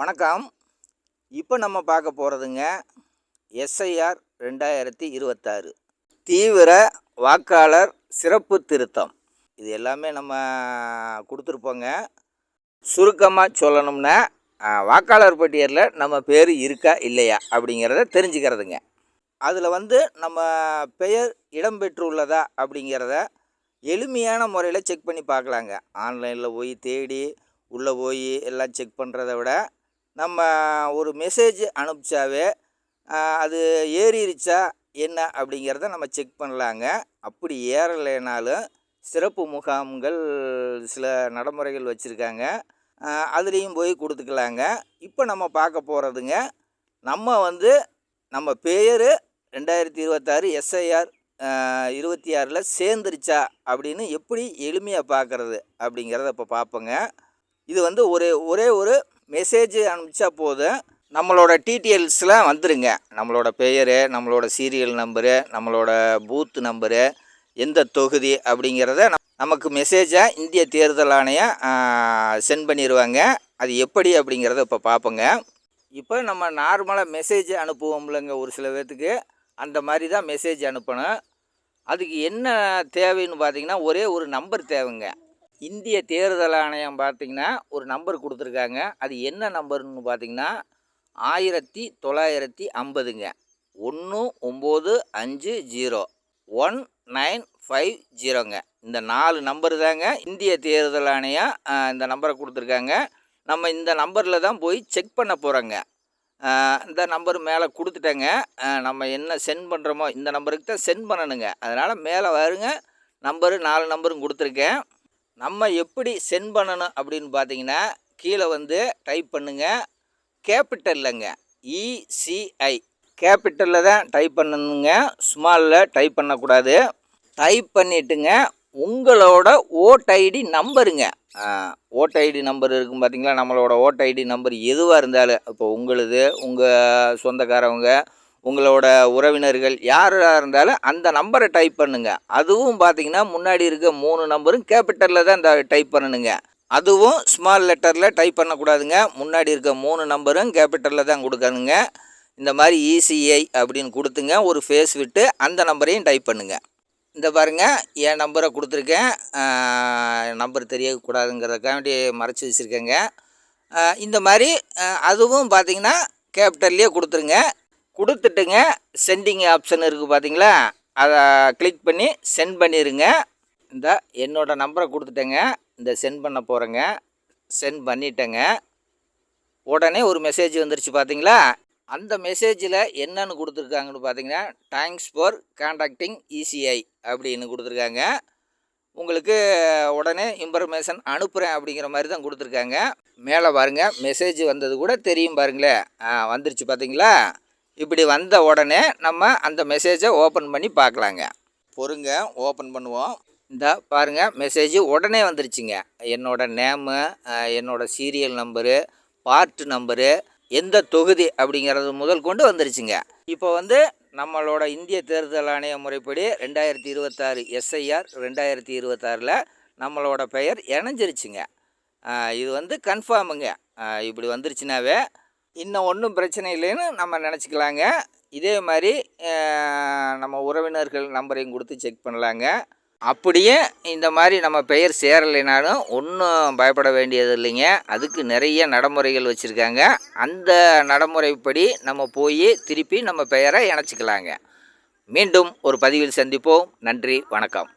வணக்கம். இப்போ நம்ம பார்க்க போகிறதுங்க எஸ்ஐஆர் ரெண்டாயிரத்தி இருபத்தாறு. தீவிர வாக்காளர் சிறப்பு திருத்தம். இது எல்லாமே நம்ம கொடுத்துருப்போங்க. சுருக்கமாக சொல்லணும்னா வாக்காளர் பட்டியலில் நம்ம பேர் இருக்கா இல்லையா அப்படிங்கிறத தெரிஞ்சுக்கிறதுங்க. அதில் வந்து நம்ம பெயர் இடம்பெற்றுள்ளதா அப்படிங்கிறத எளிமையான முறையில் செக் பண்ணி பார்க்கலாங்க. ஆன்லைனில் போய் தேடி உள்ளே போய் எல்லாம் செக் பண்ணுறத விட நம்ம ஒரு மெசேஜ் அனுப்பிச்சாவே அது ஏறிடுச்சா என்ன அப்படிங்கிறத நம்ம செக் பண்ணலாங்க. அப்படி ஏறலைனாலும் சிறப்பு முகாம்கள் சில நடைமுறைகள் வச்சுருக்காங்க. அதுலேயும் போய் கொடுத்துக்கலாங்க. இப்போ நம்ம பார்க்க போகிறதுங்க நம்ம வந்து நம்ம பேர் ரெண்டாயிரத்தி இருபத்தாறு எஸ்ஐஆர் இருபத்தி ஆறில் சேர்ந்துருச்சா அப்படின்னு எப்படி எளிமையாக பார்க்குறது அப்படிங்கிறத இப்போ பார்ப்போங்க. இது வந்து ஒரே ஒரே ஒரு மெசேஜ் அனுப்பிச்சா போதும். நம்மளோட டீட்டெயில்ஸ்லாம் வந்துடுங்க நம்மளோட பெயர் நம்மளோட சீரியல் நம்பரு நம்மளோட பூத் நம்பரு எந்த தொகுதி அப்படிங்கிறத நமக்கு மெசேஜாக இந்திய தேர்தல் ஆணையம் சென்ட் பண்ணிடுவாங்க அது எப்படி அப்படிங்கிறத இப்போ பார்ப்போங்க இப்போ நம்ம நார்மலாக மெசேஜ் அனுப்புவோம்லங்க ஒரு சில பேர்த்துக்கு அந்த மாதிரி தான் மெசேஜ் அனுப்பணும். அதுக்கு என்ன தேவைன்னு பார்த்தீங்கன்னா ஒரே ஒரு நம்பர் தேவைங்க. இந்திய தேர்தல் ஆணையம் பார்த்தீங்கன்னா ஒரு நம்பர் கொடுத்துருக்காங்க. அது என்ன நம்பர்னு பார்த்தீங்கன்னா ஆயிரத்தி தொள்ளாயிரத்தி ஐம்பதுங்க. ஒன்று ஒம்பது அஞ்சு ஜீரோ. ஒன் நைன் ஃபைவ் ஜீரோங்க. இந்த நாலு நம்பர் தாங்க இந்திய தேர்தல் ஆணையம் இந்த நம்பரை கொடுத்துருக்காங்க. நம்ம இந்த நம்பரில் தான் போய் செக் பண்ண போகிறோங்க இந்த நம்பர் மேலே கொடுத்துட்டேங்க. நம்ம என்ன சென்ட் பண்ணுறோமோ இந்த நம்பருக்கு தான் சென்ட் பண்ணணுங்க. அதனால் மேலே வருங்க. நம்பரு நாலு நம்பரும் கொடுத்துருக்கேன். நம்ம எப்படி சென்ட் பண்ணணும் அப்படின்னு பார்த்தீங்கன்னா கீழே வந்து டைப் பண்ணுங்க. கேபிட்டல்லங்க இசிஐ கேபிட்டலில் தான் டைப் பண்ணணுங்க. ஸ்மாலில் டைப் பண்ணக்கூடாது. டைப் பண்ணிட்டுங்க. உங்களோட ஓட் ஐடி நம்பருங்க ஓட் ஐடி நம்பர் இருக்கும் பார்த்தீங்களா? நம்மளோட ஓட் ஐடி நம்பர் எதுவாக இருந்தாலும் இப்போ உங்களுது உங்கள் சொந்தக்காரவங்க உங்களோட உறவினர்கள் யாராக இருந்தாலும் அந்த நம்பரை டைப் பண்ணுங்க. அதுவும் பார்த்தீங்கன்னா முன்னாடி இருக்க மூணு நம்பரும் கேபிட்டலில் தான் இந்த டைப் பண்ணணுங்க. அதுவும் ஸ்மால் லெட்டரில் டைப் பண்ணக்கூடாதுங்க. முன்னாடி இருக்க மூணு நம்பரும் கேபிட்டலில் தான் கொடுக்கணுங்க. இந்த மாதிரி இசிஐ அப்படின்னு கொடுத்துங்க. ஒரு ஃபேஸ் விட்டு அந்த நம்பரையும் டைப் பண்ணுங்க. இந்த பாருங்க என் நம்பரை கொடுத்துருக்கேன். நம்பர் தெரியக்கூடாதுங்கிறதுக்காண்டி மறைச்சி வச்சுருக்கேங்க. இந்த மாதிரி அதுவும் பார்த்தீங்கன்னா கேபிட்டல்லையே கொடுத்துருங்க. கொடுத்துட்டுங்க. சென்டிங் ஆப்ஷன் இருக்குது பார்த்தீங்களா அதை கிளிக் பண்ணி சென்ட் பண்ணிடுங்க இந்த என்னோட நம்பரை கொடுத்துட்டேங்க. இந்த சென்ட் பண்ண போகிறேங்க சென்ட் பண்ணிட்டேங்க. உடனே ஒரு மெசேஜ் வந்துருச்சு பார்த்தீங்களா அந்த மெசேஜில் என்னென்னு கொடுத்துருக்காங்கன்னு பார்த்தீங்கன்னா தேங்க்ஸ் ஃபார் காண்டாக்டிங் இசிஐ அப்படின்னு கொடுத்துருக்காங்க. உங்களுக்கு உடனே இன்ஃபர்மேஷன் அனுப்புகிறேன் அப்படிங்கிற மாதிரி தான் கொடுத்துருக்காங்க. மேலே பாருங்க மெசேஜ் வந்தது கூட தெரியும் பாருங்களேன். ஆ, வந்துருச்சு பார்த்தீங்களா இப்படி வந்த உடனே நம்ம அந்த மெசேஜை ஓப்பன் பண்ணி பார்க்கலாங்க. பொறுங்க ஓப்பன் பண்ணுவோம். இந்த பாருங்க மெசேஜ் உடனே வந்துருச்சுங்க. என்னோடய நேமு என்னோட சீரியல் நம்பரு பார்ட் நம்பரு எந்த தொகுதி அப்படிங்கிறது முதல் கொண்டு வந்துருச்சுங்க. இப்போ வந்து நம்மளோட இந்திய தேர்தல் ஆணைய முறைப்படி ரெண்டாயிரத்தி இருபத்தாறு எஸ்ஐஆர் ரெண்டாயிரத்தி இருபத்தாறில் நம்மளோட பெயர் இணைஞ்சிருச்சுங்க. இது வந்து கன்ஃபார்முங்க இப்படி வந்துருச்சுனாவே இன்னும் ஒன்றும் பிரச்சனை இல்லைன்னு நம்ம நினச்சிக்கலாங்க. இதே மாதிரி நம்ம உறவினர்கள் நம்பரையும் கொடுத்து செக் பண்ணலாங்க. அப்படியே இந்த மாதிரி நம்ம பெயர் சேரலைனாலும் ஒன்றும் பயப்பட வேண்டியது இல்லைங்க. அதுக்கு நிறைய நடைமுறைகள் வச்சுருக்காங்க. அந்த நடைமுறைப்படி நம்ம போய் திருப்பி நம்ம பெயரை இணைச்சிக்கலாங்க. மீண்டும் ஒரு பதிவில் சந்திப்போம். நன்றி வணக்கம்.